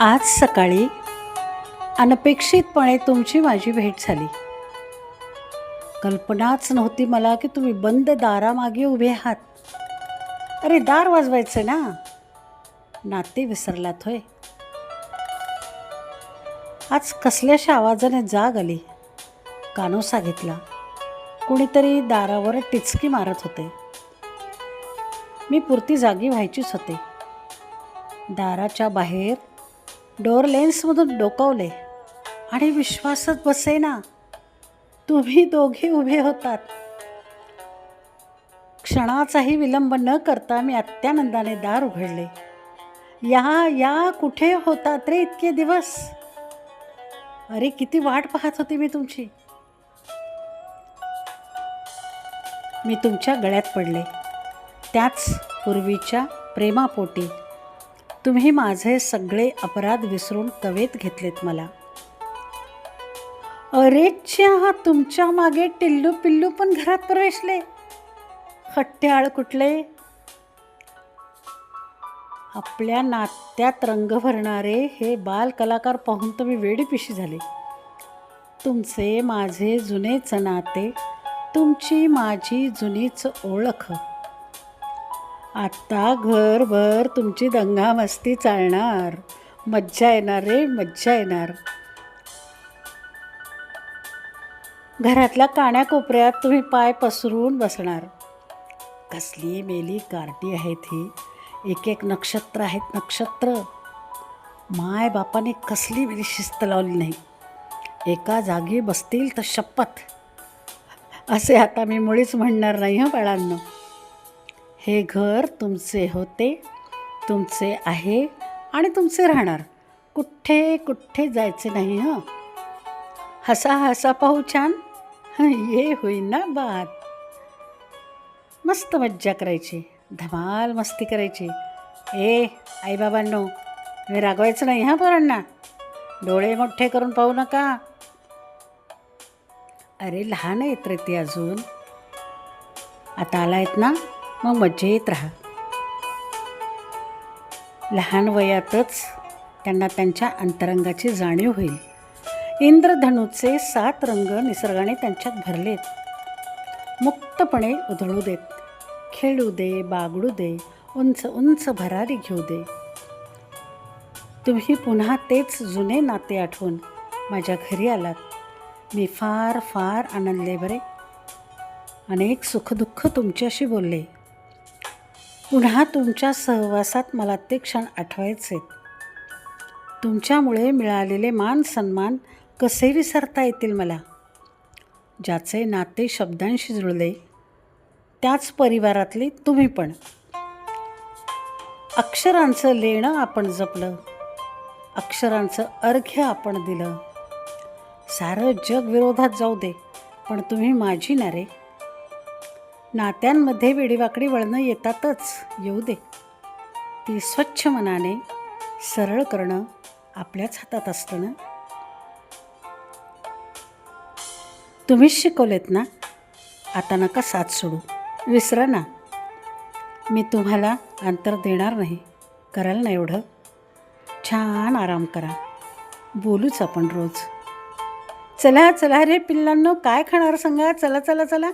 आज सकाळी अनपेक्षितपणे तुमची माझी भेट झाली. कल्पनाच नव्हती मला की तुम्ही बंद दारामागे उभे आहात. अरे दार वाजवायचं ना? नाते विसरलात होय. आज कसल्याशा आवाजाने जाग आली. कानोसा घेतला कुणीतरी दारावर टिचकी मारत होते. मी पुरती जागी व्हायचीच होते. दाराच्या बाहेर डोअर लेन्समधून डोकावले. आणि विश्वासच बसेना. तुम्ही दोघे उभे होतात. क्षणाचाही विलंब न करता मी अत्यानंदाने दार उघडले. या या कुठे होतात रे इतके दिवस? अरे किती वाट पाहत होती मी तुमची. मी तुमच्या गळ्यात पडले. त्याच पूर्वीच्या प्रेमापोटी तुम्ही माझे सगळे अपराध विसरून कवेत घेतलेत मला. अरे च्या तुमच्या मागे टिल्लू पिल्लू पण घरात प्रवेशले. खट्ट्याळ कुठले? आपल्या नात्यात रंग भरणारे हे बाल कलाकार पाहून तुम्ही मी वेडीपिशी झाले. तुमचे माझे जुनेच नाते तुमची माझी जुनीच ओळख. आत्ता घरभर तुमची दंगामस्ती चालणार. मज्जा येणार रे मज्जा येणार. घरातल्या काण्याकोपऱ्यात तुम्ही पाय पसरून बसणार. कसली मेली कार्टी आहेत ही. एक एक नक्षत्र आहेत नक्षत्र. माय बापाने कसली मेली शिस्त लावली नाही. एका जागी बसतील तर शपथ. असे आता मी मुळीच म्हणणार नाही हं बाळांनो. हे घर तुमचे होते तुमचे आहे आणि तुमचे राहणार. कुठे कुठे जायचे नाही हं? हसा हसा पाहू छान. ये होईन ना बात मस्त मज्जा करायची. धमाल मस्ती करायची. ए आईबाबांनो मी रागवायचं नाही हां पोरांना? डोळे मोठे करून पाहू नका. अरे लहान आहेत रे ते अजून. आता आला आहेत ना? मग मज्जेत राहा. लहान वयातच त्यांना त्यांच्या अंतरंगाची जाणीव होईल. इंद्रधनुचे सात रंग निसर्गाने त्यांच्यात भरलेत. मुक्तपणे उधळू देत. खेळू दे बागडू दे उंच उंच भरारी घेऊ दे. तुम्ही पुन्हा तेच जुने नाते आठवून माझ्या घरी आलात. मी फार फार आनंदले बरे. अनेक सुखदुःख तुमच्याशी बोलले. पुन्हा तुमच्या सहवासात मला ते क्षण आठवायचे. तुमच्यामुळे मिळालेले मान सन्मान कसे विसरता येतील मला? ज्याचे नाते शब्दांशी जुळले त्याच परिवारातले तुम्ही पण. अक्षरांचं लेणं आपण जपलं अक्षरांचं अर्घ्य आपण दिलं. सारं जग विरोधात जाऊ दे पण तुम्ही माझी ना रे नात्यांमध्ये वेडीवाकडी वळणं येतातच. येऊ दे. ती स्वच्छ मनाने सरळ करणं आपल्याच हातात असतं ना? तुम्हीच शिकवलेत ना? आता नका साथ सोडू. विसरा ना. मी तुम्हाला अंतर देणार नाही. कराल ना एवढं? छान आराम करा. बोलूच आपण रोज. चला चला रे पिल्लांनो काय खाणार सांगा? चला चला चला.